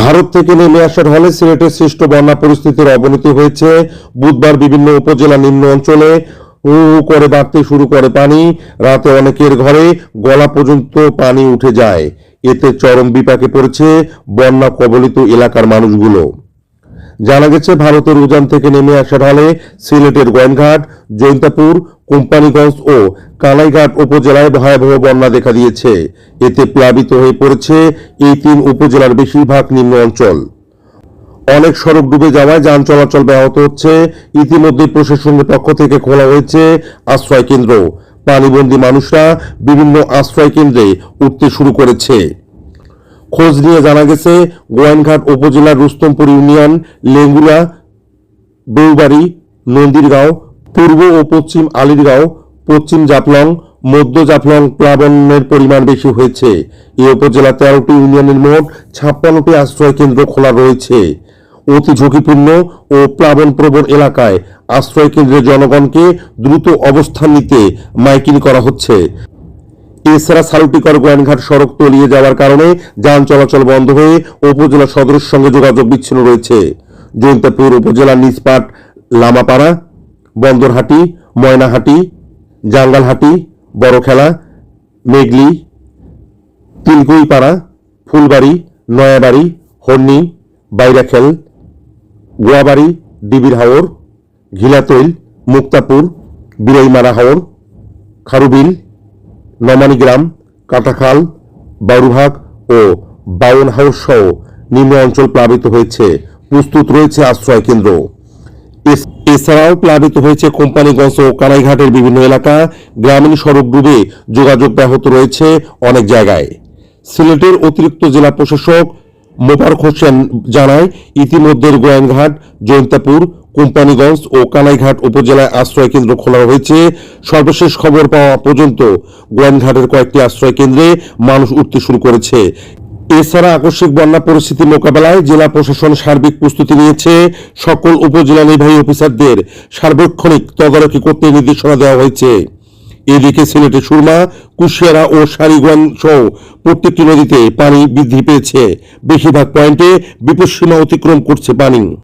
ভারত থেকে নেমে আসার হলে সিলেটের সৃষ্ট বন্যা পরিস্থিতির অবনতি হয়েছে। বুধবার বিভিন্ন উপজেলা নিম্ন অঞ্চলে হু করে বাড়তে শুরু করে পানি। রাতে অনেকের ঘরে গলা পর্যন্ত পানি উঠে যায়। এতে চরম বিপাকে পড়েছে বন্যা কবলিত এলাকার মানুষগুলো। জানা গেছে, ভারতের উজান থেকে নেমে আসার হলে সিলেটের গোয়েনঘাট জৈন্তাপুর, কোম্পানিগঞ্জ ও কালাইঘাট উপজেলায় ভয়াবহ বন্যা দেখা দিয়েছে। এতে প্লাবিত হয়ে পড়েছে এই তিন উপজেলার বেশিরভাগ নিম্ন অঞ্চল। অনেক সড়ক ডুবে যাওয়ায় যান চলাচল ব্যাহত হচ্ছে। ইতিমধ্যে প্রশাসনের পক্ষ থেকে খোলা হয়েছে আশ্রয় কেন্দ্র পানিবন্দী মানুষরা বিভিন্ন আশ্রয় কেন্দ্রে উঠতে শুরু করেছে। খোঁজ নিয়ে জানা গেছে, গোয়াইনঘাট উপজেলার রুস্তমপুর ইউনিয়ন লেঙ্গুলা বৌবাড়ি নন্দীরগাঁও, পূর্ব ও পশ্চিম আলিরগাঁও, পশ্চিম জাফলং, মধ্য জাফলং প্লাবনের পরিমাণ বেশি হয়েছে। এই উপজেলা তেরোটি ইউনিয়নের মোট ছাপ্পান্নটি আশ্রয় কেন্দ্র খোলা রয়েছে। অতি ঝুঁকিপূর্ণ ও প্লাবন প্রবণ এলাকায় আশ্রয় কেন্দ্রের জনগণকে দ্রুত অবস্থান নিতে মাইকিং করা হচ্ছে। এছাড়া সালুটিকর গোয়ানঘাট সড়ক তলিয়ে যাওয়ার কারণে যান চলাচল বন্ধ হয়ে উপজেলা সদরের সঙ্গে যোগাযোগ বিচ্ছিন্ন রয়েছে। জৈন্তাপুর উপজেলার নিষ্পাট লামাপাড়া, বন্দরহাটি, ময়নাহাটি, জাঙ্গালহাটি, বড়খেলা মেঘলি তিলকুইপাড়া, ফুলবাড়ি, নয়াবাড়ি হর্নি বাইরাখেল, গোয়াবাড়ি, ডিবির হাওর, ঘিলাতৈল, মুক্তাপুর, বিরাইমারা হাওর, খারুবিল নমানীগ্রাম কাটাখাল বারুভাগ ও বাউন হাউস সহ নিম্ন অঞ্চল প্লাবিত হয়েছে। প্রস্তুত রয়েছে আশ্রয় কেন্দ্র। এছাড়াও প্লাবিত হয়েছে কোম্পানিগঞ্জ ও কানাইঘাটের বিভিন্ন এলাকা। গ্রামীণ সড়ক ডুবে যোগাযোগ ব্যাহত রয়েছে অনেক জায়গায়। সিলেটের অতিরিক্ত জেলা প্রশাসক মোবারক হোসেন জানায়, ইতিমধ্যে গোয়াইনঘাট জৈন্তাপুর কোম্পানিগঞ্জ ও কানাইঘাট উপজেলায় আশ্রয় কেন্দ্র খোলা হয়েছে। সর্বশেষ খবর পাওয়া পর্যন্ত গোয়াইনঘাটের কয়েকটি আশ্রয় কেন্দ্রে মানুষ উঠতে শুরু করেছে। এছাড়া আকস্মিক বন্যা পরিস্থিতি মোকাবেলায় জেলা প্রশাসন সার্বিক প্রস্তুতি নিয়েছে। সকল উপজেলা নির্বাহী অফিসারদের সার্বক্ষণিক তদারকি করতে নির্দেশনা দেওয়া হয়েছে। এদিকে সিলেটের সুরমা, কুশিয়ারা ও সারিগঞ্জ সহ প্রত্যেকটি নদীতে পানি বৃদ্ধি পেয়েছে। বেশিরভাগ পয়েন্টে বিপদসীমা অতিক্রম করছে পানি।